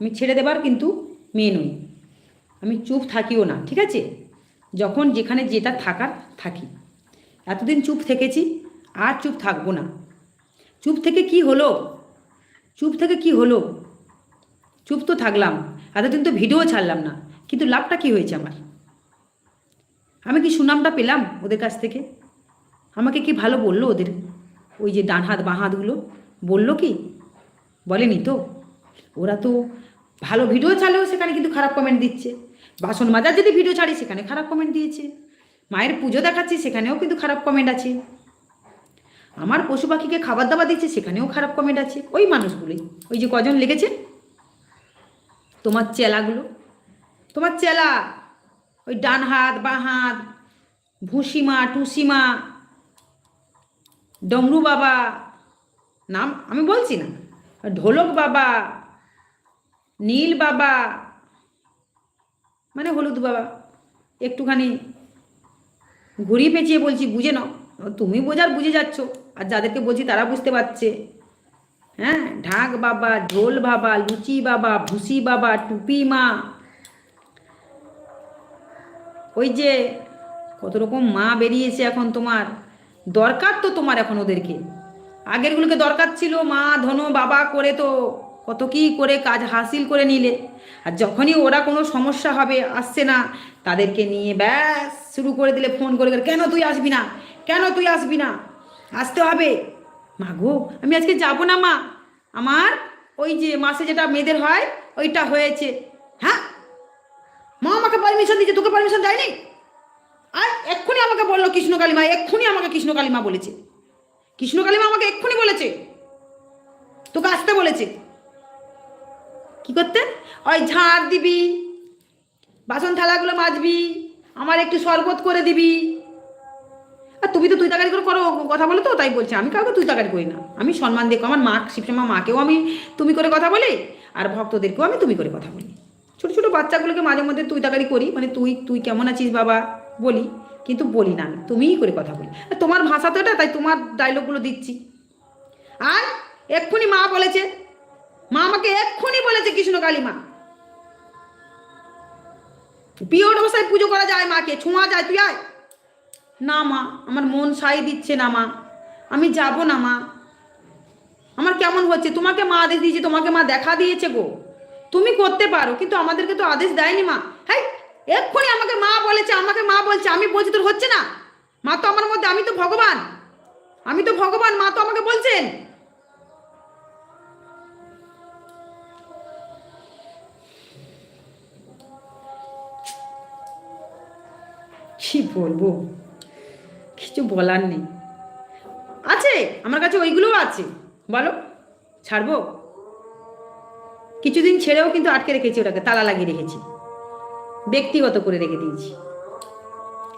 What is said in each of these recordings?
আমি ছেড়ে দেবার কিন্তু মেয়ে নই। আমি চুপ থাকিও না, ঠিক আছে? যখন যেখানে যেটা থাকার থাকি। এতদিন চুপ থেকেছি, আর চুপ থাকব না। চুপ থেকে কি হলো? চুপ থেকে কি হলো? চুপ তো থাকলাম, এতদিন তো ভিডিও ছাড়লাম না, কিন্তু লাভটা কি হয়েছে আমার? আমি কি সুনামটা পেলাম ওদের কাছ থেকে? আমাকে কি ভালো বলল ওদের? ওই যে ডান হাত বাঁ হাতগুলো বলল কি? বলেনি তো? ওরা তো ভালো ভিডিও ছাড়লেও সেখানে কিন্তু খারাপ কমেন্ট দিচ্ছে। বাসন মাজার যদি ভিডিও ছাড়ি, সেখানে খারাপ কমেন্ট দিয়েছে। মায়ের পুজো দেখাচ্ছি, সেখানেও কিন্তু খারাপ কমেন্ট আছে। আমার পশু পাখিকে খাবার দাবার দিচ্ছে, সেখানেও খারাপ কমেন্ট আছে। ওই মানুষগুলোই। ওই যে কজন লেগেছে? তোমার চেলাগুলো। তোমার চেলা। ওই ডান হাত, বাঁ হাত, ভুসিমা, টুসিমা, ডমরু বাবা। নাম আমি বলছি না। ঢোলক বাবা। নীল বাবা। মানে হলুদ বাবা। একটুখানি ঘুরিয়ে পেঁচিয়ে বলছি, বুঝে নাও, তুমি বোঝার বুঝে যাচ্ছ, আর যাদেরকে বলছি তারা বুঝতে পারছে। হ্যাঁ ঢাক বাবা, ঢোল বাবা, লুচি বাবা, ভুসি বাবা, টুপি মা। ওই যে কত রকম মা বেরিয়েছে এখন তোমার। দরকার তো তোমার এখন ওদেরকে। আগেরগুলোকে দরকার ছিল মা, ধন, বাবা, করে তো। কত কি করে কাজ হাসিল করে নিলে। আর যখনই ওরা কোনো সমস্যা হবে আসছে না তাদেরকে নিয়ে ব্যাস শুরু করে দিলে ফোন করে করে, কেন তুই আসবি না? কেন তুই আসবি না? আসতে হবে? মা গো আমি আজকে যাব না মা। আমার ওই যে মাসে যেটা মেয়েদের হয় ওইটা হয়েছে। হ্যাঁ? মা আমাকে পারমিশন দিয়েছে তোকে পারমিশন দেয়নি? আর এক্ষুনি আমাকে বলল কৃষ্ণকালী মা এক্ষুনি আমাকে কৃষ্ণকালী মা বলেছে। কৃষ্ণকালী মা আমাকে এক্ষুনি বলেছে। তোকে আসতে বলেছে। কি করতে ওই ঝাড় দিবি, বাসন থালাগুলো মাজবি, আমার একটু শরবত করে দিবি। আর তুমি তো তুই তাকারি করে করো, কথা বলো তো, তাই বলছি। আমি কাউকে তুই তাকারি করি না। আমি সম্মান দেখো, আমার মা শিবশ্যামা মাকেও আমি তুমি করে কথা বলি, আর ভক্তদেরকেও আমি তুমি করে কথা বলি। ছোটো ছোটো বাচ্চাগুলোকে মাঝে মধ্যে তুই তাকারি করি মানে তুই তুই কেমন আছিস বাবা, বলি, কিন্তু বলি না তুমিই করে কথা বলি। তোমার ভাষা তো এটা, তাই তোমার ডায়লগগুলো দিচ্ছি। আর এক্ষুনি মা বলেছে মা আমাকে এক্ষুনি বলেছে কৃষ্ণকালী মা পিওর অবস্থায় পুজো করা যায় মাকে, ছোঁয়া যায় তুই আয় না মা, আমার মন সাই দিচ্ছে না মা। আমি যাব না মা। আমার কেমন হচ্ছে? তোমাকে মা আদেশ দিয়েছে, তোমাকে মা দেখা দিয়েছে গো। তুমি করতে পারো, কিন্তু আমাদেরকে তো আদেশ দেয়নি মা। হ্যাঁ এক্ষুনি আমাকে মা বলেছে, আমাকে মা বলছে, আমি বলছি তোর হচ্ছে না? মা তো আমার মধ্যে, আমি তো ভগবান। আমি তো ভগবান, মা তো আমাকে বলছেন। কি বলব? কিছু বলার নেই। আছে, আমার কাছে ওইগুলোও আছে। বলো, ছাড়বো? কিছুদিন ছেড়েও কিন্তু আটকে রেখেছি ওটাকে, তালা লাগিয়ে রেখেছি। ব্যক্তিগত করে রেখে দিয়েছি।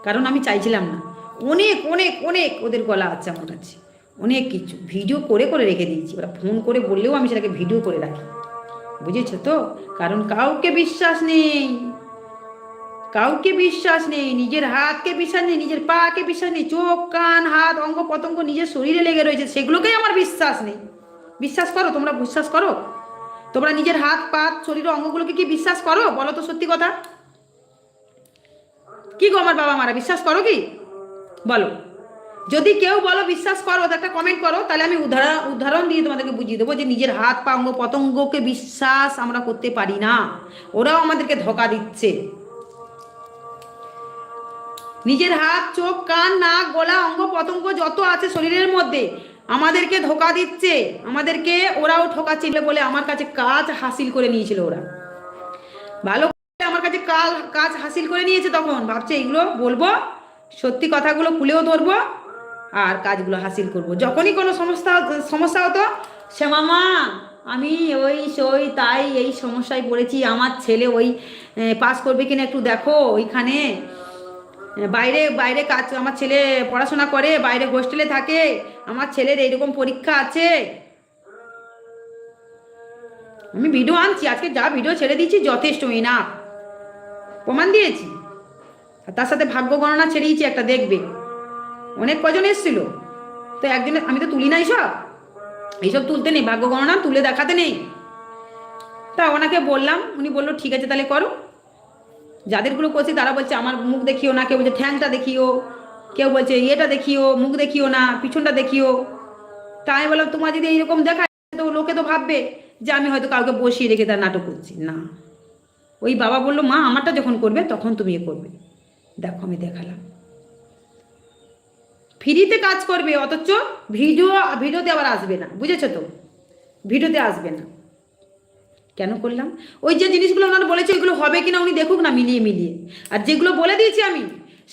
কারণ আমি চাইছিলাম না। অনেক অনেক অনেক ওদের গলা আছে আমার কাছে। অনেক কিছু। ভিডিও করে করে রেখে দিয়েছি। ওরা ফোন করে বললেও আমি সেটাকে ভিডিও করে রাখি। বুঝেছ তো? কারণ কাউকে বিশ্বাস নেই। কাউকে বিশ্বাস নেই, নিজের হাতকে বিশ্বাস নেই, নিজের পাকে বিশ্বাস নেই, চোখ, কান, হাত, অঙ্গ পতঙ্গ নিজের শরীরে লেগে রয়েছে, সেগুলোকেই আমার বিশ্বাস নেই। বিশ্বাস করো, তোমরা বিশ্বাস করো? তোমরা নিজের হাত পা শরীরের অঙ্গগুলোকে কি বিশ্বাস করো? বলো তো সত্যি কথা। কি গো আমার বাবা মারা, বিশ্বাস করো কি? বলো। যদি কেউ বলো বিশ্বাস করো একটা কমেন্ট করো, তাহলে আমি উদাহরণ উদাহরণ দিয়ে তোমাদেরকে বুঝিয়ে দেবো যে নিজের হাত, পা, অঙ্গ পতঙ্গকে বিশ্বাস আমরা করতে পারি না। ওরাও আমাদেরকে ধোকা দিচ্ছে। নিজের হাত, চোখ, কান, নাক, গলা, অঙ্গ, পতঙ্গ যত আছে শরীরের মধ্যে, আমাদেরকে ধোকা দিচ্ছে। আমাদেরকে ওরাও ঠকাচ্ছিল বলে আমার কাছে কাজ হাসিল করে নিয়েছিল ওরা। ভালো আমার কাছে কাল, কাজ হাসিল করে নিয়েছে তখন। ভাবছে এগুলো বলব, সত্যি কথাগুলো খুলেও ধরবো আর কাজগুলো হাসিল করব। যখনই কোনো সমস্যা সমস্যা হতো, সে মামা, আমি ওই, সই, তাই, এই সমস্যায় পড়েছি, আমার ছেলে ওই পাস করবে কিনা একটু দেখো, ওইখানে বাইরে বাইরে কাজ, আমার ছেলে পড়াশোনা করে, বাইরে হোস্টেলে থাকে, আমার ছেলের এইরকম পরীক্ষা আছে। আমি ভিডিও আনছি, আজকে যা ভিডিও ছেড়ে দিয়েছি যথেষ্ট না প্রমাণ দিয়েছি। আর তার সাথে ভাগ্য গণনা ছেড়েইছি একটা দেখবে। অনেক কজন এসছিল। তো একজনের আমি তো তুলি না এইসব এইসব তুলতে নেই, ভাগ্য গণনা তুলে দেখাতে নেই। তা ওনাকে বললাম, উনি বলল, ঠিক আছে, তাহলে করো। যাদেরগুলো করছি তারা বলছে, আমার মুখ দেখিও না। কেউ বলছে, ঠ্যাংটা দেখিও। কেউ বলছে, ইয়েটা দেখিও। মুখ দেখিও না। পিছনটা দেখিও। তাই আমি বললাম, তোমার যদি এইরকম দেখায়, তো লোকে তো ভাববে যে আমি হয়তো কাউকে বসিয়ে রেখে তার নাটক করছি। না। ওই বাবা বলল, মা, আমারটা যখন করবে, তখন তুমি এ করবে। দেখো, আমি দেখালাম। ফ্রিতে কাজ করবে, অথচ ভিডিও, ভিডিওতে আবার আসবে না, বুঝেছ তো? ভিডিওতে আসবে না। কেন করলাম? ওই যে জিনিসগুলো ওনার বলেছে, ওইগুলো হবে কিনা উনি দেখুক না, মিলিয়ে মিলিয়ে। আর যেগুলো বলে দিয়েছি আমি,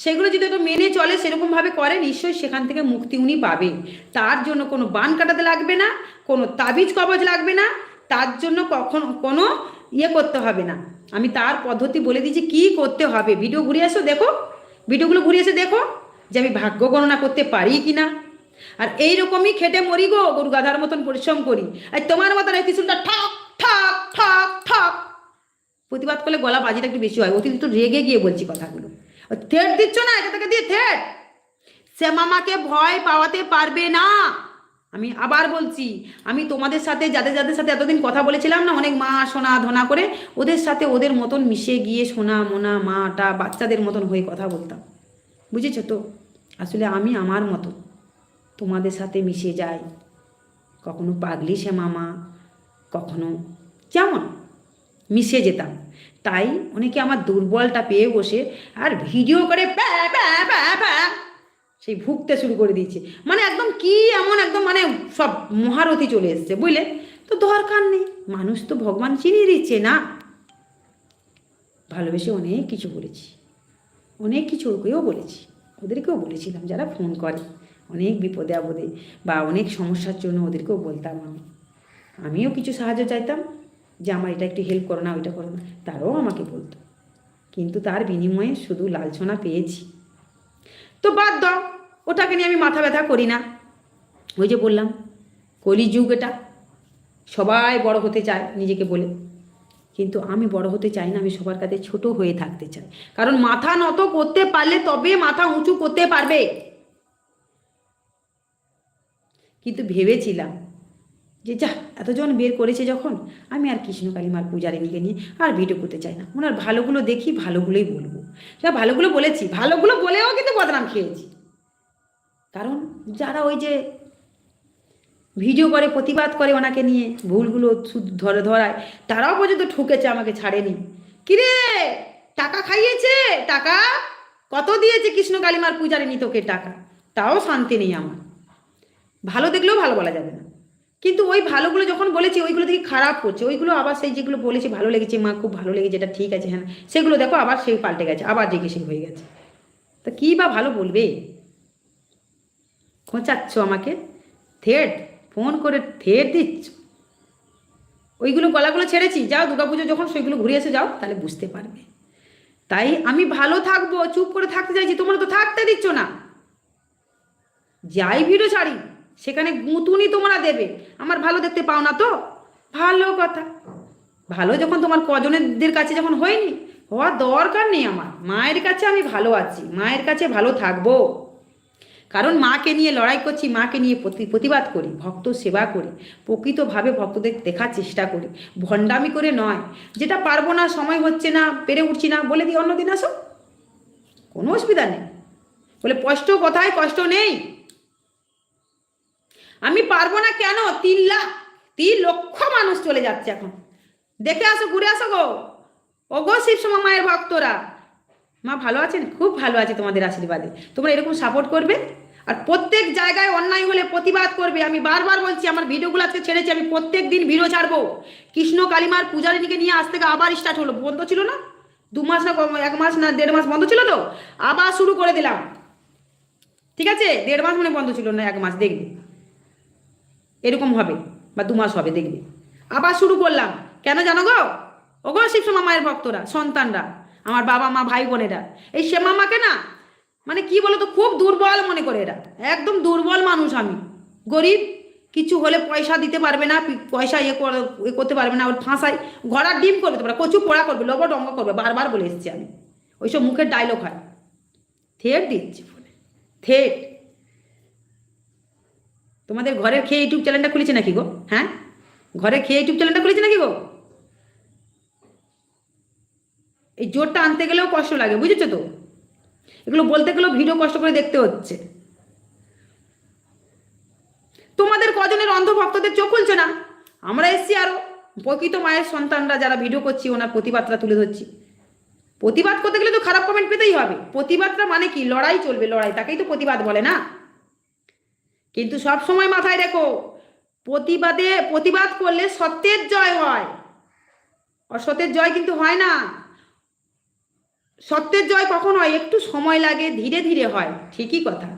সেগুলো যদি একটু মেনে চলে, সেরকমভাবে করে, নিশ্চয়ই সেখান থেকে মুক্তি উনি পাবে তার জন্য কোনো বান কাটাতে লাগবে না, কোনো তাবিজ কবজ লাগবে না, তার জন্য কখন, কোনো ইয়ে করতে হবে না। আমি তার পদ্ধতি বলে দিয়েছি, কি করতে হবে? ভিডিও ঘুরে এসো, দেখো। ভিডিওগুলো ঘুরে এসে দেখো যে আমি ভাগ্য গণনা করতে পারি কি না আর এইরকমই খেটে মরি গো গরু গাধার মতন পরিশ্রম করি। আর তোমার মতন এই ত্রিশুলটা ঠক! ঠক ঠক ঠক প্রতিবাদ করলে গলা বাজিটা একটু বেশি হয়। অতিরিক্ত রেগে গিয়ে বলছি কথাগুলো। থেট দিচ্ছ না, এটা থেকে দিয়ে থেট সে মামাকে ভয় পাওয়াতে পারবে না। আমি আবার বলছি, আমি তোমাদের সাথে, যাদের যাদের সাথে এতদিন কথা বলেছিলাম না, অনেক মা, সোনা, ধনা করে, ওদের সাথে ওদের মতন মিশে গিয়ে সোনা, মোনা মাটা বাচ্চাদের মতন হয়ে কথা বলতাম। বুঝেছ তো? আসলে আমি আমার মতো তোমাদের সাথে মিশে যাই। কখনো পাগলি সে মামা কখনো যেমন মিশে যেতাম। তাই অনেকে আমার দুর্বলটা পেয়ে বসে আর ভিডিও করে সেই ভুগতে শুরু করে দিয়েছে। মানে একদম কি এমন একদম মানে সব মহারথী চলে এসছে, বুঝলে? তো দরকার নেই। মানুষ তো ভগবান চিনিয়ে দিচ্ছে না। ভালোবেসে অনেক কিছু বলেছি। অনেক কিছু ওকেও বলেছি। ওদেরকেও বলেছিলাম যারা ফোন করে। অনেক বিপদে আপদে বা অনেক সমস্যার জন্য ওদেরকেও বলতাম আমি। আমিও কিছু সাহায্য চাইতাম যে আমার এটা একটু হেল্প করো না, ওইটা করো না। তারাও আমাকে বলতো। কিন্তু তার বিনিময়ে শুধু লালছনা পেয়েছি। তো বাদ দাও, ওটাকে নিয়ে আমি মাথা ব্যথা করি না। ওই যে বললাম, কলিযুগ এটা। সবাই বড় হতে চায় নিজেকে বলে। কিন্তু আমি বড় হতে চাই না, আমি সবার কাছে ছোট হয়ে থাকতে চাই। কারণ মাথা নত করতে পারলে তবে মাথা উঁচু করতে পারবে। কিন্তু ভেবেছিলাম যে যা, এতজন বের করেছে যখন, আমি আর কৃষ্ণ কালিমার পূজারিনীকে নিয়ে আর ভিডিও করতে চাই না। ওনার ভালোগুলো দেখি, ভালোগুলোই বলব। যা ভালোগুলো বলেছি, ভালোগুলো বলেও কিন্তু বদনাম খেয়েছি। কারণ যারা ওই যে ভিডিও করে, প্রতিবাদ করে ওনাকে নিয়ে, ভুলগুলো ধরে ধরায়, তারাও পর্যন্ত ঠুকেছে, আমাকে ছাড়েনি। কিরে? টাকা খাইয়েছে? টাকা? কত দিয়েছে কৃষ্ণ কালিমার পূজারিনী তোকে টাকা? তাও শান্তি নেই আমার। ভালো দেখলেও ভালো বলা যাবে না। কিন্তু ওই ভালোগুলো যখন বলেছি, ওইগুলো থেকে খারাপ করছে ওইগুলো আবার সেই যেগুলো বলেছি, ভালো লেগেছে, মা খুব ভালো লেগেছে, এটা ঠিক আছে হ্যাঁ। সেগুলো দেখো আবার সেই পাল্টে গেছে, আবার জিজ্ঞেসে হয়ে গেছে। তা কী বা ভালো বলবে? খোঁচাচ্ছ আমাকে? থেট, ফোন করে থেট দিচ্ছ। ওইগুলো গলাগুলো ছেড়েছি, যাও দুর্গাপুজো যখন সেগুলো ঘুরে এসে যাও, তাহলে বুঝতে পারবে। তাই আমি ভালো থাকব, চুপ করে থাকতে চাইছি, তোমরা তো থাকতে দিচ্ছ না। যাই ভিডিও ছাড়ি। সেখানে গুঁতুনি তোমরা দেবে। আমার ভালো দেখতে পাও না তো? ভালো কথা। ভালো যখন তোমার কজনেরদের কাছে যখন হয়নি, হওয়ার দরকার নেই আমার। মায়ের কাছে আমি ভালো আছি, মায়ের কাছে ভালো থাকব। কারণ মাকে নিয়ে লড়াই করছি, মাকে নিয়ে প্রতি- প্রতিবাদ করি, ভক্ত সেবা করি, প্রকৃতভাবে ভক্তদের দেখার চেষ্টা করি। ভণ্ডামি করে নয়, যেটা পারব না, সময় হচ্ছে না, পেরে উঠছি না, বলে দিই, অন্যদিন আসো। কোনো অসুবিধা নেই। বলে, কষ্ট কোথায়? কষ্ট নেই। আমি পারব না কেন? তিন লাখ, তিন লক্ষ মানুষ চলে যাচ্ছে এখন। দেখে আসো, ঘুরে আসো গো। ও গো শিবসমা মায়ের ভক্তরা। মা ভালো আছেন? খুব ভালো আছে তোমাদের আশীর্বাদে। তোমরা এরকম সাপোর্ট করবে? আর প্রত্যেক জায়গায় অন্যায় হলে প্রতিবাদ করবে। আমি বারবার বলছি, আমার ভিডিওগুলো আজকে ছেড়েছি, আমি প্রত্যেক দিন ভিডিও ছাড়বো। কৃষ্ণ কালিমার পূজারিনীকে নিয়ে আজ থেকে আবার স্টার্ট হলো। বন্ধ ছিল না? দু মাস না এক মাস না দেড় মাস বন্ধ ছিল তো? আবার শুরু করে দিলাম। ঠিক আছে? দেড় মাস মানে বন্ধ ছিল না, এক মাস, দেখবে। এরকম হবে বা দু মাস হবে, দেখবে। আবার শুরু করলাম। কেন জানো গো? ওগো শিবসমা মায়ের ভক্তরা, সন্তানরা, আমার বাবা মা, ভাই বোনেরা। এই শ্যামা মাকে না মানে কি বলতো, খুব দুর্বল মনে করে এরা। একদম দুর্বল মানুষ আমি। গরিব, কিছু হলে পয়সা দিতে পারবে না পয়সা ইয়ে ইয়ে করতে পারবে না, ওর ফাঁসাই ঘোড়ার ডিম করবে তোমরা কচু পোড়া করবে লবট অঙ্গ করবে, বারবার বলে এসেছি আমি। ওইসব মুখের ডায়লগ হয়। থেট দিচ্ছি ফোনে থেট। তোমাদের ঘরে খেয়ে ইউটিউব চ্যানেলটা খুলেছে নাকি গো? হ্যাঁ? ঘরে খেয়ে ইউটিউব চ্যানেলটা খুলেছে নাকি গো? এই জোরটা আনতে গেলেও কষ্ট লাগে, বুঝেছ তো? এগুলো বলতে গেলেও ভিডিও কষ্ট করে দেখতে হচ্ছে। তোমাদের কজনের অন্ধ ভক্তদের চোখ খুলছে না? আমরা এসছি আরও। প্রকৃত মায়ের সন্তানরা যারা ভিডিও করছি, ওনার প্রতিবাদটা তুলে ধরছি। প্রতিবাদ করতে গেলে তো খারাপ কমেন্ট পেতেই হবে। প্রতিবাদটা মানে কি? লড়াই চলবে, লড়াই। তাকেই তো প্রতিবাদ বলে না? কিন্তু সব সময় মাথায় রেখো প্রতিবাদে, প্রতিবাদ করলে সত্যের জয় হয়। অসত্যের জয় কিন্তু হয় না। সত্যের জয় কখন হয়? একটু সময় লাগে, ধীরে ধীরে হয়। ঠিকই কথা।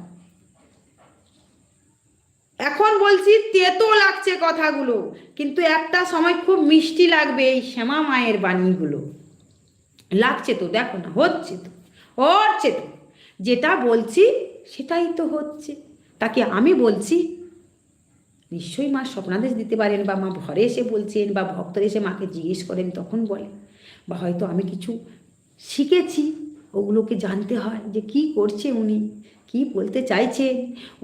এখন বলছি, তেতো লাগছে কথাগুলো। কিন্তু একটা সময় খুব মিষ্টি লাগবে এই শ্যামা মায়ের বাণীগুলো। লাগছে তো, দেখো না, হচ্ছে তো হচ্ছে তো। যেটা বলছি, সেটাই তো হচ্ছে। তাকে আমি বলছি, নিশ্চয়ই মা স্বপ্নাদেশ দিতে পারেন বা মা ঘরে এসে বলছেন বা ভক্তরা এসে মাকে জিজ্ঞেস করেন তখন বলে। বা হয়তো আমি কিছু শিখেছি, ওগুলোকে জানতে হয় যে কি করছে উনি, কি বলতে চাইছেন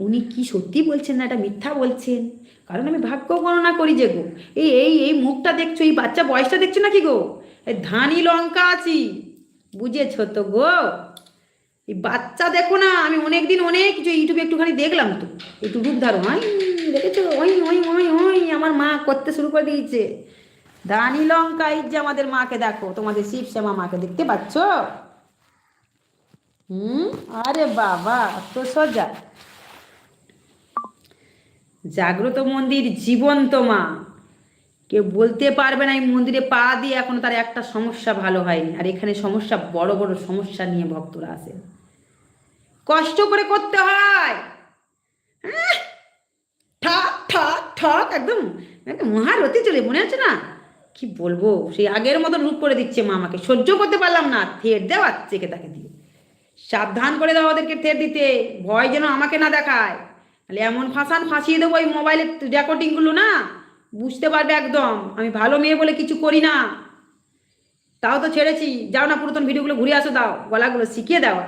উনি কি সত্যি বলছেন না এটা মিথ্যা বলছেন। কারণ আমি ভাগ্য গণনা করি যে গো, এই এই এই মুখটা দেখছ, এই বাচ্চা বয়সটা দেখছ নাকি গো? ধানি লঙ্কা আছি, বুঝেছ তো গো? এই বাচ্চা দেখো না, আমি অনেকদিন অনেক কিছু ইউটিউবে একটুখানি দেখলাম তো। একটু রূপ ধারো হয় দেখেছ? ওই ওই ওই ওই, আমার মা করতে শুরু করে দিয়েছে। দানি লঙ্কা যে আমাদের মাকে দেখো, তোমাদের শিব শ্যামা মাকে দেখতে পাচ্ছ? হুম, আরে বাবা তো সোজা। জাগ্রত মন্দির জীবন্ত মা। কেউ বলতে পারবে না এই মন্দিরে পা দিয়ে এখনও তার একটা সমস্যা ভালো হয়নি। আর এখানে সমস্যা, বড় বড় সমস্যা নিয়ে ভক্তরা আসেন কষ্ট করে করতে হয়! ঠক ঠক ঠক, একদম মহারতি চলে, মনে আছে না? কি বলব সেই আগের মতন রূপ করে দিচ্ছে মা আমাকে, সহ্য করতে পারলাম না থেট দেওয়াচ্ছে চেকে তাকে দিয়ে। সাবধান করে দাও ওদেরকে থেট দিতে, ভয় যেন আমাকে না দেখায়। তাহলে এমন ফাঁসান ফাঁসিয়ে দেবো এই মোবাইলের রেকর্ডিংগুলো না, বুঝতে পারবে একদম, আমি ভালো মেয়ে বলে কিছু করি না। তাও তো ছেড়েছি, যাও না পুরাতন ভিডিওগুলো ঘুরে আসো, দাও, গলাগুলো শিখিয়ে দাও।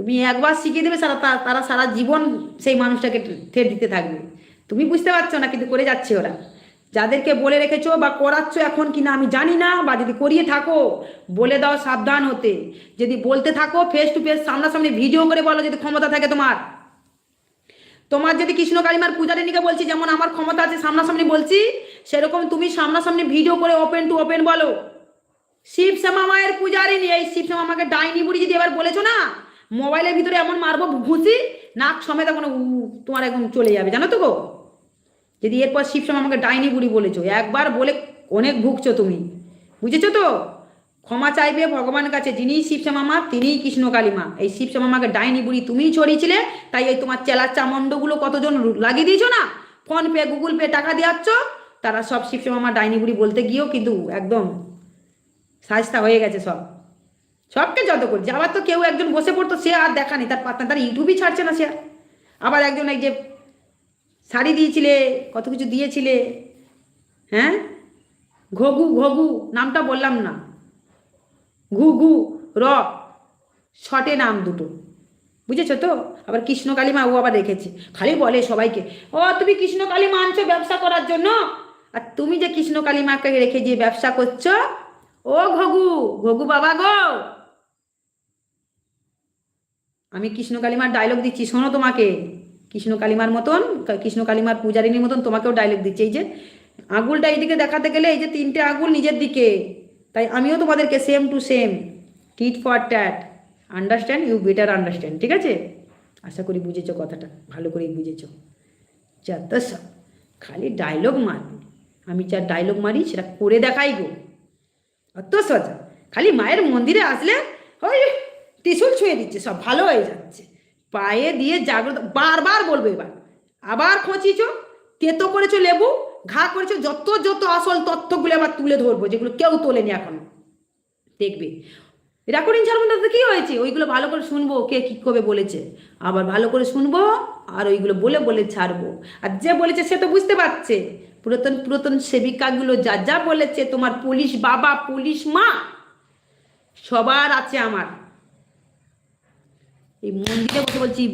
তুমি একবার শিখিয়ে দেবে, সারা তারা সারা জীবন সেই মানুষটাকে ঠের দিতে থাকবে। তুমি বুঝতে পারছ না কিন্তু করে যাচ্ছে ওরা। যাদেরকে বলে রেখেছো বা করাচ্ছ এখন কি না আমি জানি না, বা যদি করিয়ে থাকো, বলে দাও সাবধান হতে। যদি বলতে থাকো ফেস টু ফেস সামনাসামনি ভিডিও করে বলো যদি ক্ষমতা থাকে তোমার। তোমার যদি কৃষ্ণ কালিমার পূজারিনীকে বলছি, যেমন আমার ক্ষমতা আছে সামনাসামনি বলছি, সেরকম তুমি সামনাসামনি ভিডিও করে ওপেন টু ওপেন বলো। শিব শ্যামা মায়ের পূজারিনী এই শিব শ্যামা আমাকে ডাইনি বুড়ি যদি এবার বলেছ না মোবাইলের ভিতরে এমন মারবো, ঘুষি, নাক সমেত এখন তোমার একদম চলে যাবে, জানো তো গো? যদি এরপর শিব শ্যামা আমাকে ডাইনি বুড়ি বলেছ, একবার বলে অনেক ভুগছো তুমি, বুঝেছ তো? ক্ষমা চাইবে ভগবানের কাছে যিনি শিবশ্যামা মা, তিনিই কৃষ্ণ কালীমা এই শিবশ্যামা মাকে ডাইনি বুড়ি তুমিই ছড়িয়েছিলে, তাই এই তোমার চেলার চামণ্ডগুলো কতজন লাগিয়ে দিয়েছ না? ফোন পে, গুগল পে টাকা দিয়াচ্ছ তারা সব শিবশ্যামা মা ডাইনি বুড়ি বলতে গিয়েও কিন্তু একদম সাজতা হয়ে গেছে সব। সবকে যত করছে আবার তো কেউ একজন বসে পড়তো, সে আর দেখা নেই। তার পাত্তা তার ইউটিউবই ছাড়ছে না সে আর। আবার একজন এই যে শাড়ি দিয়েছিলে, কত কিছু দিয়েছিলে হ্যাঁ? ঘগু ঘগু নামটা বললাম না। ঘু ঘু, র, শটে নাম দুটো। বুঝেছ তো? আবার কৃষ্ণ কালিমা ও আবার রেখেছে। খালি বলে সবাইকে, ও, তুমি কৃষ্ণ কালিমা আনছো ব্যবসা করার জন্য? আর তুমি যে কৃষ্ণ কালিমাকে রেখে যে ব্যবসা করছ, ও ঘগু ঘগু বাবা গো! আমি কৃষ্ণ কালিমার ডায়লগ দিচ্ছি, শোনো তোমাকে। কৃষ্ণ কালিমার মতন কৃষ্ণ কালিমার পূজারিনীর মতন তোমাকেও ডায়লগ দিচ্ছি। এই যে আঙুলটা এইদিকে দেখাতে গেলে এই যে তিনটে আঙুল নিজের দিকে, তাই আমিও তোমাদেরকে same to same tit for tat understand you better understand ঠিক আছে? আশা করি বুঝেছ কথাটা, ভালো করেই বুঝেছ। যত সব খালি ডায়লগ মারবে আমি যা ডায়লগ মারি, সেটা করে দেখাই গো। অত সোজা। খালি মায়ের মন্দিরে আসলে, ওই ত্রিশুল ছুঁয়ে দিচ্ছে, সব ভালো হয়ে যাচ্ছে। পায়ে দিয়ে জাগ্রত, বারবার বলব এবার। আবার খোঁচিছো তেতো করেছ লেবু, ঘা করেছ, যত যত আসল তথ্যগুলো আবার তুলে ধরবো, যেগুলো কেউ তোলেনি এখনও। দেখবে। রেকর্ডিং ছাড়বো তাতে কি হয়েছে? ওইগুলো ভালো করে শুনব, কে কি কবে বলেছে। আবার ভালো করে শুনব, আর ওইগুলো বলে বলে ছাড়বো। আর যে বলেছে সে তো বুঝতে পারছে। পুরাতন পুরাতন সেবিকাগুলো যা যা বলেছে, তোমার পুলিশ বাবা, পুলিশ মা, সবার আছে আমার। এই মন্দিরে বসে বলছি,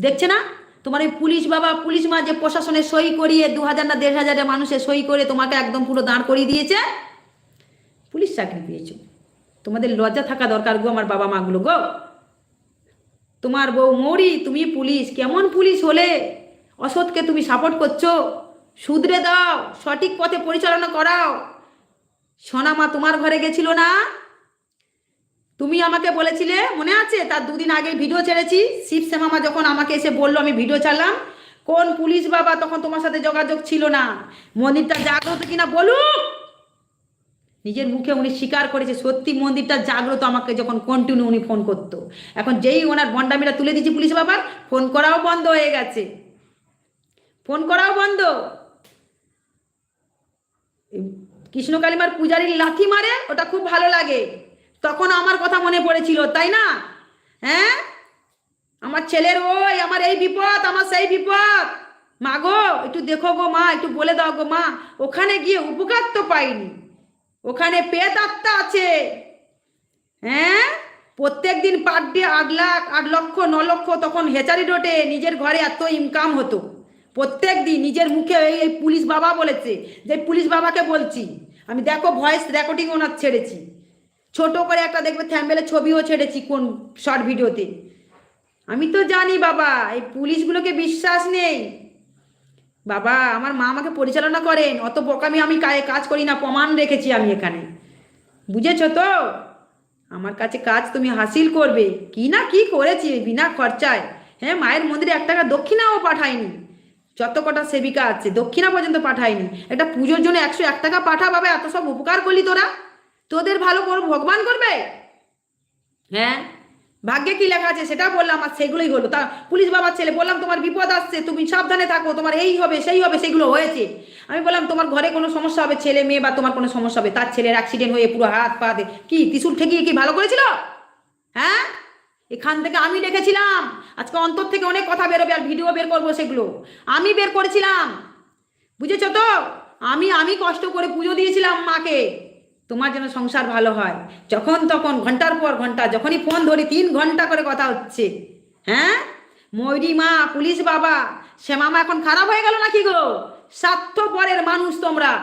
দেখছে না? তোমার এই পুলিশ বাবা, পুলিশ মা যে প্রশাসনে সই করিয়ে দু হাজার না দেড় হাজারের মানুষের সই করে তোমাকে একদম পুরো দাঁড় করিয়ে দিয়েছে? পুলিশ চাকরি পেয়েছ। তোমাদের লজ্জা থাকা দরকার গো আমার বাবা মাগুলো গো। তোমার বউ মৌরি, তুমি পুলিশ, কেমন পুলিশ হলে? অসৎকে তুমি সাপোর্ট করছ। শুধরে দাও, সঠিক পথে পরিচালনা করাও। সোনামা তোমার ঘরে গেছিল না? তুমি আমাকে বলেছিলে, মনে আছে? তার দুদিন আগে ভিডিও ছেড়েছি। শিব শ্যামামা যখন আমাকে এসে বলল, আমি ভিডিও ছাড়লাম। কোন পুলিশ বাবা তখন তোমার সাথে যোগাযোগ ছিল না? মন্দিরটা জাগ্রত কিনা বলুক! নিজের মুখে উনি স্বীকার করেছে, সত্যি মন্দিরটা জাগ্রত আমাকে যখন কন্টিনিউ উনি ফোন করতো। এখন যেই ওনার বন্ডামিটা তুলে দিয়েছি পুলিশ বাবার ফোন করাও বন্ধ হয়ে গেছে। ফোন করাও বন্ধ। এই কৃষ্ণ কালিমার পূজারীর লাথি মারে, ওটা খুব ভালো লাগে। তখন আমার কথা মনে পড়েছিল, তাই না? হ্যাঁ? আমার ছেলের, ওই আমার এই বিপদ, আমার সেই বিপদ। মা গো, একটু দেখো গো মা, একটু বলে দাও গো মা, ওখানে গিয়ে উপকার তো পাইনি। ওখানে পেট আত্মা আছে। হ্যাঁ? প্রত্যেক দিন পার ডে আট লাখ, আট লক্ষ, ন লক্ষ তখন হেচারি রোডে নিজের ঘরে এত ইনকাম হতো। প্রত্যেক দিন নিজের মুখে এই এই পুলিশ বাবা বলেছে, যে পুলিশ বাবাকে বলছি, আমি দেখো ভয়েস রেকর্ডিং ওনার ছেড়েছি। ছোট করে একটা দেখবে থ্যাম্বেলে ছবিও ছেড়েছি কোন শর্ট ভিডিওতে আমি তো জানি বাবা, এই পুলিশগুলোকে বিশ্বাস নেই। বাবা, আমার মা আমাকে পরিচালনা করেন, অত বোকামি আমি কাজ করি না, প্রমাণ রেখেছি আমি এখানে। বুঝেছ তো? আমার কাছে কাজ তুমি হাসিল করবে। কি না কি করেছি বিনা খরচায়। হ্যাঁ মায়ের মন্দিরে এক টাকা দক্ষিণাও পাঠায়নি যত কটা সেবিকা আছে, দক্ষিণা পর্যন্ত পাঠায়নি একটা পুজোর জন্য একশো এক টাকা পাঠা বাবা এত সব উপকার করলি তোরা? তোদের ভালো করো ভগবান করবে? হ্যাঁ। ভাগ্যে কি লেখা আছে সেটা বললাম আর সেগুলোই হলো। তা পুলিশ বাবার ছেলে বললাম তোমার বিপদ আসছে তুমি সাবধানে থাকো তোমার এই হবে সেই হবে সেগুলো হয়েছে। আমি বললাম তোমার ঘরে কোনো সমস্যা হবে ছেলে মেয়ে বা তোমার কোনো সমস্যা হবে তার ছেলের অ্যাক্সিডেন্ট হয়ে পুরো হাত পা কি ত্রিশুল ঠেকিয়ে কি ভালো করেছিল? হ্যাঁ? এখান থেকে আমি দেখেছিলাম আজকে অন্তর থেকে অনেক কথা বেরোবে আর ভিডিও বের করব সেগুলো। আমি বের করেছিলাম। বুঝেছ তো? আমি আমি কষ্ট করে পুজো দিয়েছিলাম মাকে। তোমার যেন সংসার ভালো হয়। যখন তখন, ঘণ্টার পর ঘণ্টা, যখনই ফোন ধরি, তিন ঘণ্টা করে কথা হচ্ছে। হ্যাঁ? ময়ূরী মা, পুলিশ বাবা সে মামা এখন খারাপ হয়ে গেল নাকি গো? স্বার্থপরের মানুষ তোমরা।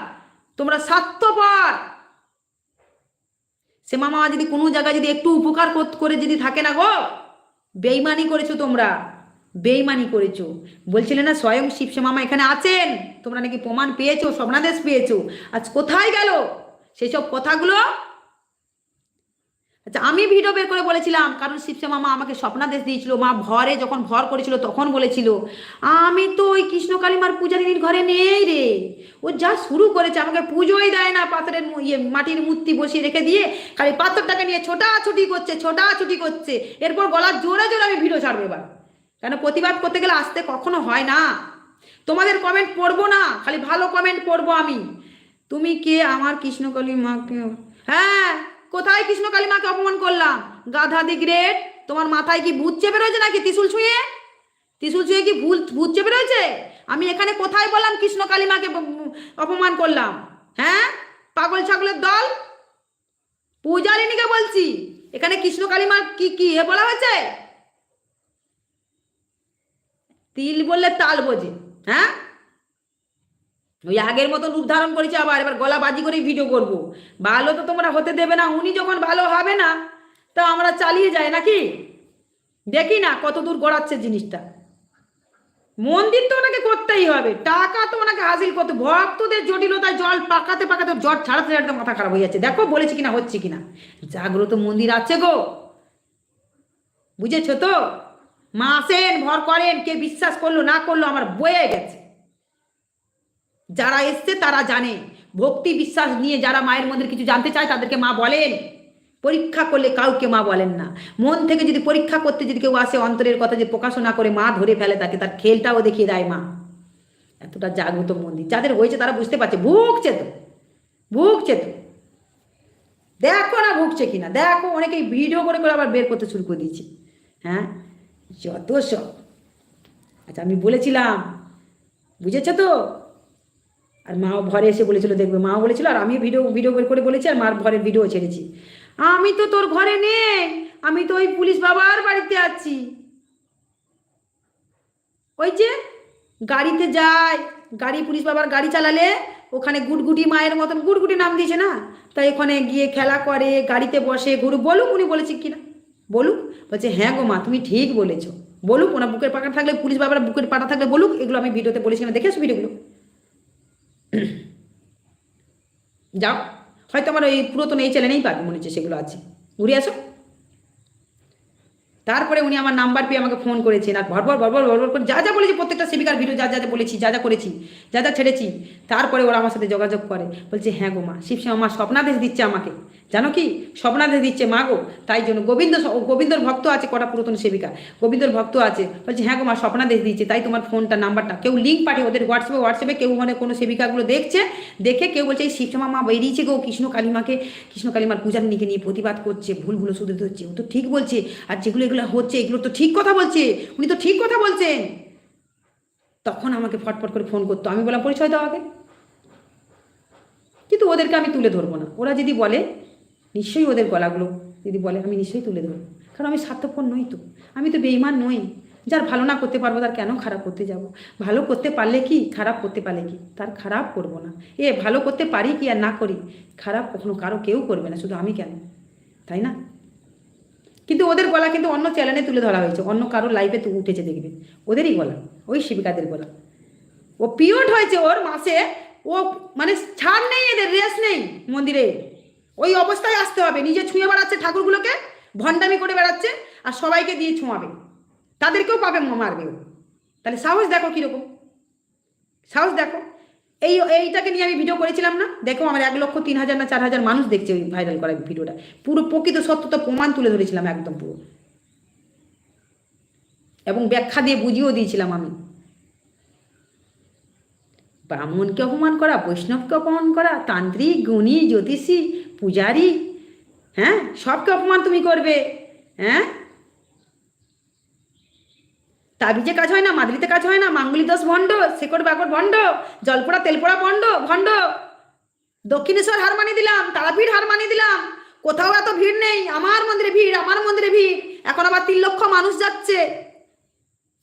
তোমরা স্বার্থপর। সে মামা যদি কোনো জায়গায় যদি একটু উপকার করে যদি থাকে না গো? বেইমানি করেছ তোমরা। বেইমানি করেছ। বলছিলে না স্বয়ং শিব সে মামা এখানে আছেন? তোমরা নাকি প্রমাণ পেয়েছ, স্বপ্নাদেশ পেয়েছ? আজ কোথায় গেল? সেসব কথাগুলো? আচ্ছা আমি ভিডিও বের করে বলেছিলাম, কারণ শিবসে মামা আমাকে স্বপ্নাদেশ দিয়েছিল, মা ভরে যখন ভর করেছিল তখন বলেছিল, আমি তো ওই কৃষ্ণকালীমার পূজারিনীর ঘরে নেই রে। ও যা শুরু করেছে, আমাকে পুজোই দেয় না পাথরের ইয়ে মাটির মূর্তি বসিয়ে রেখে দিয়ে, খালি পাথরটাকে নিয়ে ছোটাছুটি করছে ছোটাছুটি করছে। এরপর গলার জোরে জোরে আমি ভিডিও ছাড়বো এবার। কেন প্রতিবাদ করতে গেলে আসতে কখনো হয় না। তোমাদের কমেন্ট পড়ব না, খালি ভালো কমেন্ট পড়ব আমি। তুমি কে? আমার কৃষ্ণকালী মাকে হ্যাঁ কোথায় কৃষ্ণকালী মাকে অপমান করলাম? গাধা দি গ্রেট, তোমার মাথায় কি ভূত চেপে রয়েছে নাকি ত্রিশুল ছুঁয়ে? ত্রিশুল ছুঁয়ে কি ভুল ভূত চেপে রয়েছে? আমি এখানে কোথায় বললাম কৃষ্ণকালী মাকে অপমান করলাম? হ্যাঁ? পাগল ছাগলের দল? পূজারিনীকে বলছি। এখানে কৃষ্ণকালী মা কি কি এ বলা হয়েছে? তিল বললে তাল বোঝে হ্যাঁ? ওই আগের মতো রূপ ধারণ করেছে আবার, এবার গলা বাজি করে ভিডিও করব। ভালো তো তোমরা হতে দেবে না, উনি যখন ভালো হবে না, তা আমরা চালিয়ে যাই নাকি? দেখি না কত দূর গড়াচ্ছে জিনিসটা। মন্দির তো ওনাকে করতেই হবে, টাকা তো ওনাকে হাসিল করতে, ভক্তদের জটিলতায় জল পাকাতে পাকাতে জট ছাড়াতে ছাড়াতে মাথা খারাপ হয়ে যাচ্ছে। দেখো বলেছি কিনা, হচ্ছে কিনা। জাগ্রত মন্দির আছে গো। বুঝেছ তো? মা আসেন ভর করেন, কে বিশ্বাস করল না করল আমার বয়ে গেছে। যারা এসছে তারা জানে। ভক্তি বিশ্বাস নিয়ে যারা মায়ের মন্দির কিছু জানতে চায়, তাদেরকে মা বলেন। পরীক্ষা করলে কাউকে মা বলেন না। মন থেকে যদি পরীক্ষা করতে যদি কেউ আসে অন্তরের কথা যে প্রকাশনা করে মা ধরে ফেলে তাকে, তার খেলটাও দেখিয়ে দেয় মা। এতটা জাগ্রত মন্দির। যাদের হয়েছে তারা বুঝতে পারছে, ভুগছে তো। ভুগছে তো। দেখো না ভুগছে কিনা। দেখো, অনেকেই ভিডিও করে করে আবার বের করতে শুরু করে দিয়েছে। হ্যাঁ? যত সব। আচ্ছা আমি বলেছিলাম। বুঝেছ তো? আর মাও ঘরে এসে বলেছিল, দেখবে। মাও বলেছিল, আর আমি ভিডিও ভিডিও বের করে বলেছি, আর মার ঘরের ভিডিও ছেড়েছি। আমি তো তোর ঘরে নেই, আমি তো ওই পুলিশ বাবার বাড়িতে আছি। ওই যে গাড়িতে যায়, গাড়ি, পুলিশ বাবার গাড়ি চালালে ওখানে গুটগুটি মায়ের মতন, গুটগুটি নাম দিয়েছে না? তাই ওখানে গিয়ে খেলা করে, গাড়িতে বসে ঘুরু বলুক উনি বলেছে কিনা? বলুক, বলছে হ্যাঁ গো মা, তুমি ঠিক বলেছ। বলুক, ওনার বুকের পাকা থাকলে, পুলিশ বাবার বুকের পাটা থাকলে বলুক, এগুলো আমি ভিডিওতে বলেছি না আসো ভিডিওগুলো। যাও। হয়তো আমার ওই পুরাতন এই চ্যানেলেই পাবে মনে হচ্ছে সেগুলো আছে। ঘুরে আসো। তারপরে উনি আমার নাম্বার পেয়ে আমাকে ফোন করেছেন। আর ভরভর ভরভর ভরভর করে যা যা বলেছি, প্রত্যেকটা সেবিকার ভিডিও যা যা বলেছি, যা যা করেছি, যা যা ছেড়েছি, তারপরে ওরা আমার সাথে যোগাযোগ করে। বলছে হ্যাঁ গো মা শিবশ্যাম আমার স্বপ্নাদেশ দিচ্ছে আমাকে। জানো কি? স্বপ্নাদেশ দিচ্ছে মা গো। তাই জন্য গোবিন্দ গোবিন্দর ভক্ত আছে কটা পুরাতন সেবিকা। গোবিন্দর ভক্ত আছে। বলছে হ্যাঁ গো মা, স্বপ্নাদেশ দিচ্ছে। তাই তোমার ফোনটা নাম্বারটা কেউ লিঙ্ক পাঠিয়ে ওদের হোয়াটসঅ্যাপে হোয়াটসঅ্যাপে কেউ মানে কোনো সেবিকাগুলো দেখছে, দেখে কেউ বলছে, এই শিবশ্যামা মা বেরিয়েছে গো, কৃষ্ণ কালিমাকে, কৃষ্ণ কালিমার পূজার নিকে নিয়ে প্রতিবাদ করছে ভুলগুলো শুধু ধরছে। ও তো ঠিক বলছে, আর যেগুলো এগুলো হচ্ছে, এগুলো তো ঠিক কথা বলছে। উনি তো ঠিক কথা বলছেন। তখন আমাকে ফটফট করে ফোন করতো। আমি বললাম, পরিচয় দাও আগে। কিন্তু ওদেরকে আমি তুলে ধরবো না। ওরা যদি বলে, নিশ্চয়ই ওদের গলাগুলো যদি বলে, আমি নিশ্চয়ই তুলে ধরবো। কারণ আমি স্বার্থপর নই তো। আমি তো বেইমান নই। যার ভালো না করতে পারব, তার কেন খারাপ করতে যাব? ভালো করতে পারলে কি? খারাপ করতে পারলে কি? তার খারাপ করব না। এ ভালো করতে পারি কি আর না করি? খারাপ কখনো কারও কেউ করবে না। শুধু আমি কেন? তাই না? কিন্তু ওদের গলা কিন্তু অন্য চ্যানেলে তুলে ধরা হয়েছে। অন্য কারও লাইফে তো উঠেছে দেখবে। ওদেরই গলা, ওই শিবিকাদের গলা। ও পিরিয়ড হয়েছে ওর মাসে, ও মানে ছাড় নেই এদের রেস নেই মন্দিরে। ওই অবস্থায় আসতে হবে। নিজে ছুঁয়ে বেড়াচ্ছে ঠাকুরগুলোকে, ভণ্ডামি করে বেড়াচ্ছে আর সবাইকে দিয়ে ছোঁয়াবে। তাদেরকেও পাবে মারবে তাহলে সাহস দেখো কীরকম। সাহস দেখো। এই, এইটাকে নিয়ে আমি ভিডিও করেছিলাম না? দেখো আমার এক লক্ষ তিন হাজার না চার হাজার মানুষ দেখছে ওই ভাইরাল করা ভিডিওটা পুরো প্রকৃত সত্যতা প্রমাণ তুলে ধরেছিলাম একদম পুরো। এবং ব্যাখ্যা দিয়ে বুঝিয়েও দিয়েছিলাম আমি। ব্রাহ্মণকে অপমান করা, বৈষ্ণবকে অপমান করা, তান্ত্রিক, গুণী, জ্যোতিষী, পূজারী হ্যাঁ? সবকে অপমান তুমি করবে হ্যাঁ? তাবিজে কাজ হয় না মাদুরিতে কাজ হয় না মাঙ্গলি দোষ ভণ্ড, শেকড় বাকড় ভণ্ড, জলপোড়া তেলপোড়া ভণ্ড ভণ্ড। দক্ষিণেশ্বর হার মানিয়ে দিলাম, তারাপীঠ হার মানিয়ে দিলাম, কোথাও এত ভিড় নেই, আমার মন্দিরে ভিড়, আমার মন্দিরে ভিড়। এখন আবার তিন লক্ষ মানুষ যাচ্ছে।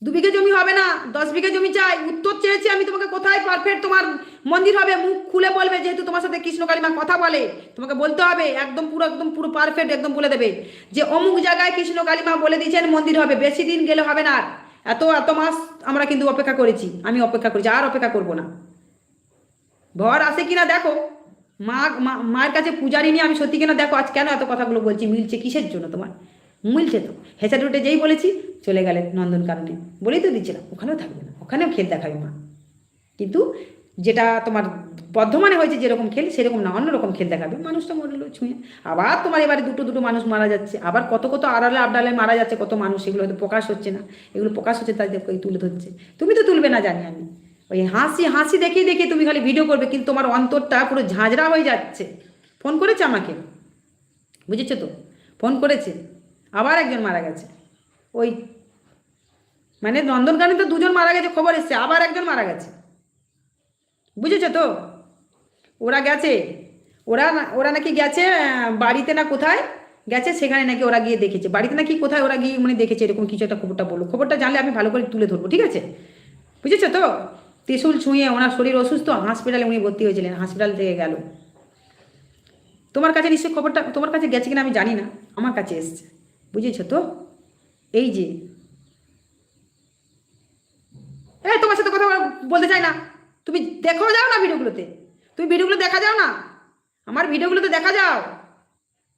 দু বিঘে জমি হবে না, দশ বিঘে জমি চাই। উত্তর চেয়েছি আমি তোমাকে কোথায় পারফেক্ট তোমার মন্দির হবে, মুখ খুলে বলবে যেহেতু তোমার সাথে কৃষ্ণ কালিমা কথা বলে। তোমাকে বলতে হবে, একদম পুরো একদম পুরো পারফেক্ট একদম বলে দেবে। যে অমুক জায়গায় কৃষ্ণ কালিমা বলে দিয়েছেন, মন্দির হবে, বেশি দিন গেলে হবে না। এত এত মাস আমরা কিন্তু অপেক্ষা করেছি, আমি অপেক্ষা করেছি, আর অপেক্ষা করব না। ভর আসে কিনা দেখো। মা মায়ের কাছে পূজারি নিয়ে আমি সত্যি কিনা দেখো, আজ কেন এত কথাগুলো বলছি? মিলছে কিসের জন্য তোমার? মিলছে তো। হেঁচা টুটে যেই বলেছি, চলে গেলেন নন্দন কারণে বলেই তো দিচ্ছিলাম, ওখানেও থাকবে না, ওখানেও খেল দেখাবে মা। কিন্তু যেটা তোমার বর্ধমানে হয়েছে যেরকম খেল, সেরকম না, অন্যরকম খেল দেখাবে। মানুষ মানুষটা মরলো ছুঁয়ে। আবার তোমার এবারে দুটো দুটো মানুষ মারা যাচ্ছে। আবার কত কত আড়ালে আবডালে মারা যাচ্ছে কত মানুষ, এগুলো হয়তো প্রকাশ হচ্ছে না। এগুলো প্রকাশ হচ্ছে তাই দেখো তুলে ধরছে। তুমি তো তুলবে না, জানি আমি। ওই হাসি হাসি দেখিয়ে দেখে তুমি খালি ভিডিও করবে, কিন্তু তোমার অন্তরটা পুরো ঝাঁঝরা হয়ে যাচ্ছে। ফোন করেছে আমাকে? বুঝেছ তো? ফোন করেছে। আবার একজন মারা গেছে। ওই মানে নন্দনকানে তো দুজন মারা গেছে, খবর এসছে। আবার একজন মারা গেছে। বুঝেছ তো? ওরা গেছে। ওরা ওরা নাকি গেছে বাড়িতে না কোথায়? গেছে সেখানে নাকি ওরা গিয়ে দেখেছে। বাড়িতে নাকি কোথায় ওরা গিয়ে মানে দেখেছে এরকম কিছু একটা খবরটা বলল। খবরটা জানলে আমি ভালো করে তুলে ধরবো, ঠিক আছে? বুঝেছ তো? ত্রিশুল ছুঁয়ে ওনার শরীর অসুস্থ হসপিটালে উনি ভর্তি হয়েছিলেন হসপিটাল থেকে গেল। তোমার কাছে নিশ্চয়ই খবরটা, তোমার কাছে গেছে কিনা আমি জানি না। আমার কাছে এসছে। বুঝেছ তো? এই যে। এই তোমার সাথে কথা বলতে চাই না। তুমি দেখো যাও না ভিডিওগুলোতে। তুমি ভিডিওগুলো দেখা যাও না? আমার ভিডিওগুলোতে দেখা যাও।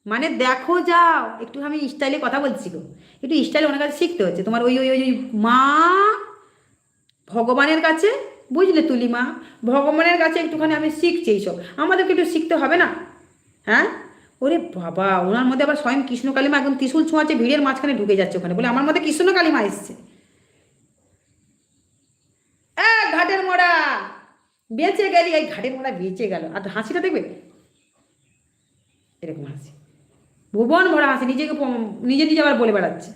মানে দেখো যাও। একটু আমি স্টাইলে কথা বলছি গো। একটু স্টাইলে ওনার কাছে শিখতে হচ্ছে। তোমার ওই ওই ওই মা ভগবানের কাছে, বুঝলে তুলি মা? ভগবানের কাছে একটুখানি আমি শিখছি এইসব। আমাদেরকে একটু শিখতে হবে না? হ্যাঁ? ওরে বাবা, ওনার মধ্যে আবার স্বয়ং কৃষ্ণ কালিমা একদম ত্রিশুল ছোঁয়াচ্ছে ভিড়ের মাঝখানে ঢুকে যাচ্ছে ওখানে। বলে, আমার মধ্যে কৃষ্ণ কালিমা এসছে এ ঘাটের মোড়া বেঁচে গেলি, এই ঘাটের মোড়া বেঁচে গেল। আর হাসিটা দেখবে? এরকম হাসি। ভুবন ভরা হাসি, নিজেকে নিজে নিজে আবার বলে বেড়াচ্ছে।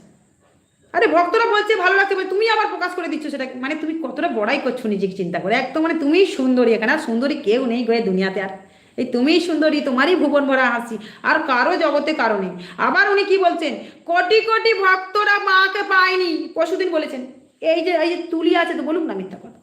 আরে ভক্তরা বলছে, ভালো লাগছে তুমি আবার প্রকাশ করে দিচ্ছ সেটা মানে তুমি কতটা বড়াই করছ নিজেকে চিন্তা করে। একদম মানে তুমিই সুন্দরী এখানে, আর সুন্দরী কেউ নেই গো এই দুনিয়াতে আর। এই তুমিই সুন্দরী, তোমারই ভুবন ভরা হাসি, আর কারও জগতে কারও নেই। আবার উনি কি বলছেন? কোটি কোটি ভক্তরা মাকে পায়নি। পরশুদিন বলেছেন। এই যে এই যে তুলি আছে তো বলুন না মিথ্যা কথা।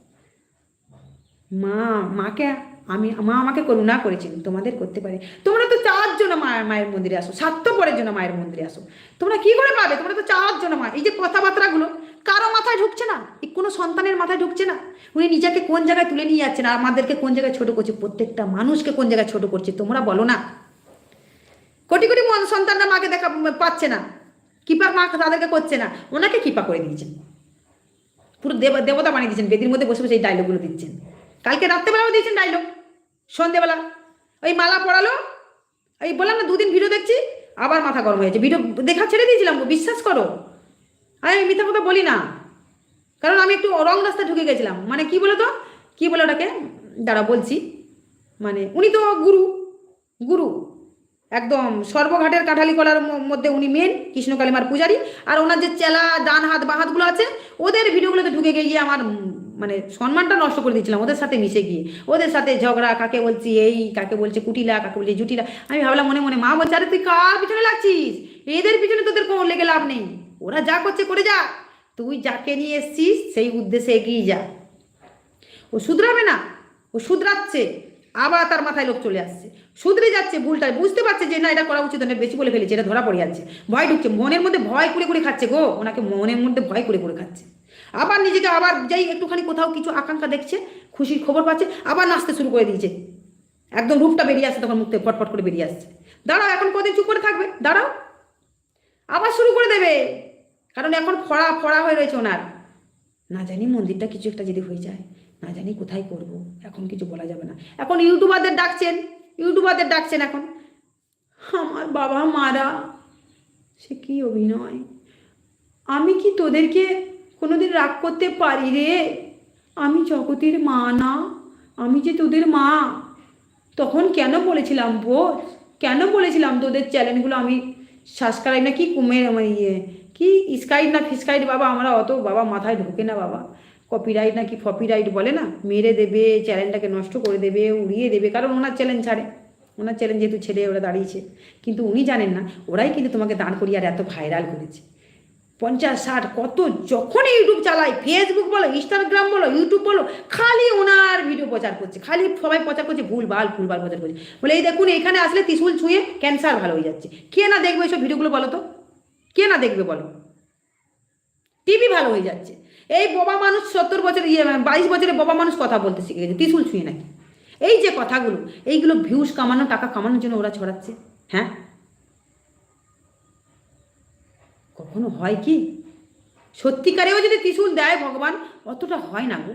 মা, মাকে আমি, মা আমাকে করুণা করেছেন, তোমাদের করতে পারে। তোমরা তো চারজন মায়ের মায়ের মন্দিরে আসো, স্বার্থপরের জন্য মায়ের মন্দিরে আসো। তোমরা কি করে পাবে? তোমরা তো চারজন মা। এই যে কথাবার্তাগুলো, কারও মাথায় ঢুকছে না? কোনো সন্তানের মাথায় ঢুকছে না? উনি নিজেকে কোন জায়গায় তুলে নিয়ে যাচ্ছেন? আর আমাদেরকে কোন জায়গায় ছোট করছে? প্রত্যেকটা মানুষকে কোন জায়গায় ছোট করছে? তোমরা বলো না। কোটি কোটি মন সন্তানরা মাকে দেখা, পাচ্ছে না। কৃপা মা তাদেরকে করছে না। ওনাকে কৃপা করে দিয়েছেন। পুরো দেব দেবতা বানিয়ে দিয়েছেন। বেদির মধ্যে বসে বসে এই ডায়লগগুলো দিচ্ছেন। কালকে রাত্রেবেলাও দিয়েছেন ডায়লগ সন্ধেবেলা। ওই মালা পড়ালো এই বললাম না, দুদিন ভিডিও দেখছি, আবার মাথা গরম হয়েছে ভিডিও দেখা ছেড়ে দিয়েছিলাম বিশ্বাস করো। আরে আমি মিথ্যা কথা বলি না। কারণ আমি একটু রং রাস্তায় ঢুকে গেছিলাম। মানে কি বলো তো কি বলে ওটাকে? দাঁড়া বলছি। মানে উনি তো গুরু গুরু। একদম সর্বঘাটের কাঠালি কলার মধ্যে উনি মেন কৃষ্ণ কালিমার পূজারি। আর ওনার যে চেলা ডান হাত বা হাতগুলো আছে, ওদের ভিডিওগুলোতে ঢুকে গিয়ে আমার মানে সম্মানটা নষ্ট করে দিয়েছিলাম, ওদের সাথে মিশে গিয়ে। ওদের সাথে ঝগড়া, কাকে বলছি এই, কাকে বলছে কুটিলা, কাকে বলছে জুটিলা। আমি ভাবলাম মনে মনে, মা বলছে, আরে তুই কার পিছনে লাগছিস? এদের পিছনে তোদের কোনো লেগে লাভ নেই। ওরা যা করছে, করে যা তুই যাকে নিয়ে এসছিস, সেই উদ্দেশ্যে এগিয়ে যা। ও শুধরাবে না, ও শুধরাচ্ছে। আবার তার মাথায় লোক চলে আসছে। শুধরে যাচ্ছে ভুলটা বুঝতে পারছে যে না, এটা করা উচিত অনেক বেশি বলে ফেলেছে, এটা ধরা পড়ে যাচ্ছে। ভয় ঢুকছে, মনের মধ্যে ভয় করে করে খাচ্ছে গো। ওনাকে মনের মধ্যে ভয় করে করে খাচ্ছে। আবার নিজেকে আবার যাই একটুখানি কোথাও কিছু আকাঙ্ক্ষা দেখছে, খুশির খবর পাচ্ছে, আবার নাচতে শুরু করে দিয়েছে। একদম রূপটা বেরিয়ে আসছে তখন মুখ থেকে ফটফট করে বেরিয়ে আসছে। দাঁড়াও, এখন কদিন চুপ করে থাকবে? দাঁড়াও। আবার শুরু করে দেবে। কারণ এখন ফড়া ফড়া হয়ে রয়েছে ওনার। না জানি মন্দিরটা কিছু একটা যদি হয়ে যায়, না জানি কোথায় করব, এখন কিছু বলা যাবে না। এখন ইউটিউবারদের ডাকছেন ইউটিউবারদের ডাকছেন এখন। আমার বাবা মারা, সে কি অভিনয়? আমি কি তোদেরকে কোনোদিন রাগ করতে পারি রে। আমি জগতের মা না, আমি যে তোদের মা। তখন কেন বলেছিলাম বোস কেন বলেছিলাম তোদের চ্যানেলগুলো আমি সাবস্ক্রাইব না কি কমে আমার ইয়ে? কি স্কাইড না ফিসকাইড বাবা? আমরা অত বাবা মাথায় ঢোকে না বাবা। কপিরাইট না কি ফপিরাইট বলে না? মেরে দেবে চ্যানেলটাকে নষ্ট করে দেবে, উড়িয়ে দেবে। কারণ ওনার চ্যালেঞ্জ ছাড়ে। ওনার চ্যালেঞ্জ যেহেতু ছেড়ে ওরা দাঁড়িয়েছে। কিন্তু উনি জানেন না, ওরাই কিন্তু তোমাকে দাঁড় করিয়ে আর এত ভাইরাল করেছে। পঞ্চাশ ষাট, কত যখন ইউটিউব চালায় ফেসবুক বলো ইনস্টাগ্রাম বলো ইউটিউব বলো, খালি ওনার ভিডিও প্রচার করছে, খালি সবাই প্রচার করছে ভুল ভালো ভুল ভালো প্রচার করছে। বলে এই দেখুন, এখানে আসলে ত্রিশুল ছুঁয়ে ক্যান্সার ভালো হয়ে যাচ্ছে। কে না দেখবে এইসব ভিডিওগুলো বলো তো? কে না দেখবে বলো? টিভি ভালো হয়ে যাচ্ছে। এই বাবা মানুষ সত্তর বছর ইয়ে বাইশ বছরে বাবা মানুষ কথা বলতে শিখে গেছে, ত্রিশুল ছুঁয়ে নাকি। এই যে কথাগুলো, এইগুলো ভিউজ কামানো টাকা কামানোর জন্য ওরা ছড়াচ্ছে। হ্যাঁ? কখনো হয় কি? সত্যিকারেও যদি ত্রিশূল দেয় ভগবান, অতটা হয় না গো।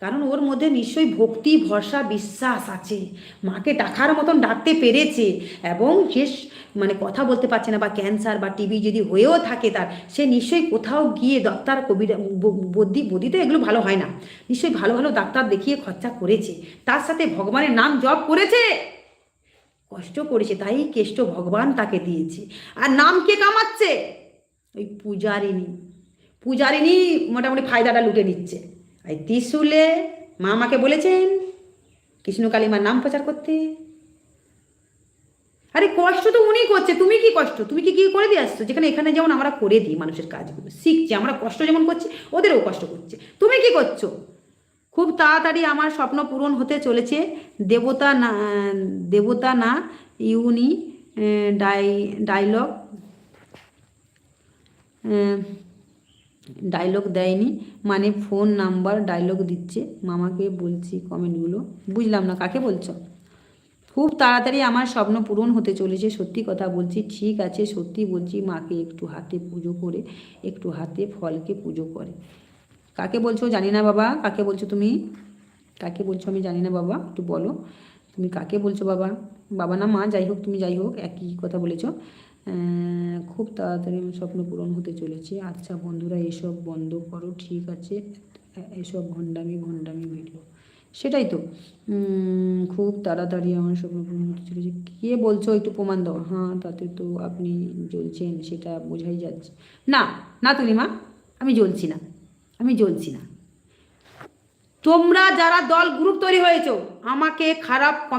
কারণ ওর মধ্যে নিশ্চয়ই ভক্তি, ভরসা, বিশ্বাস আছে। মাকে ডাকার মতন ডাকতে পেরেছে এবং স- মানে কথা বলতে পারছে না বা ক্যান্সার বা টিবি যদি হয়েও থাকে তার, সে নিশ্চয়ই কোথাও গিয়ে ডাক্তার কবিরা ব- বদ্যি বদ্যিতে এগুলো ভালো হয় না। নিশ্চয়ই ভালো ভালো ডাক্তার দেখিয়ে খরচা করেছে। তার সাথে ভগবানের নাম জপ করেছে। কষ্ট করেছে, তাই কেষ্ট ভগবান তাকে দিয়েছে। আর নাম কে কামাচ্ছে? ওই পূজারিনী পূজারিনী মোটামুটি ফায়দাটা লুটে নিচ্ছে। এই ত্রিশুলে মা আমাকে বলেছেন, কৃষ্ণ কালিমার নাম প্রচার করতে। আরে কষ্ট তো উনি করছে, তুমি কি কষ্ট? তুমি কি কি করে দিয়ে আসছো? যেখানে এখানে যেমন আমরা করে দিই মানুষের কাজগুলো, শিখছি, আমরা কষ্ট যেমন করছি, ওদেরও কষ্ট করছে। তুমি কি করছ? খুব তাড়াতাড়ি আমার স্বপ্ন পূরণ হতে চলেছে। দেবতা না দেবতা না, ইউনি ডাই, ডায়লগ ডায়লগ দেয়নি। মানে ফোন নাম্বার ডায়লগ দিচ্ছে। মামাকে বলছি কমেন্টগুলো বুঝলাম না, কাকে বলছো? খুব তাড়াতাড়ি আমার স্বপ্ন পূরণ হতে চলেছে, সত্যি কথা বলছি। ঠিক আছে, সত্যি বলছি, মাকে একটু হাতে পুজো করে, একটু হাতে ফলকে পুজো করে। কাকে বলছো জানি না বাবা, কাকে বলছো তুমি? কাকে বলছো আমি জানি না বাবা, একটু বলো। তুমি কাকে বলছো বাবা? বাবা না মা, যাই হোক, তুমি যাই হোক, একই কথা বলেছ। খুব তাড়াতাড়ি আমার স্বপ্ন পূরণ হতে চলেছে। আচ্ছা বন্ধুরা, এসব বন্ধ করো, ঠিক আছে? এসব ভণ্ডামি ভণ্ডামি ভিডিও। সেটাই তো। খুব তাড়াতাড়ি আমার স্বপ্ন পূরণ হতে চলেছে। কে বলছো? একটু প্রমাণ দাও। হ্যাঁ তাতে তো আপনি জ্বলছেন, সেটা বোঝাই যাচ্ছে। না না তুমি মা আমি জ্বলছি না। আমি জ্বলছি না। তোমরা যারা দল গ্রুপ তৈরি হয়েছো, আমাকে খারাপ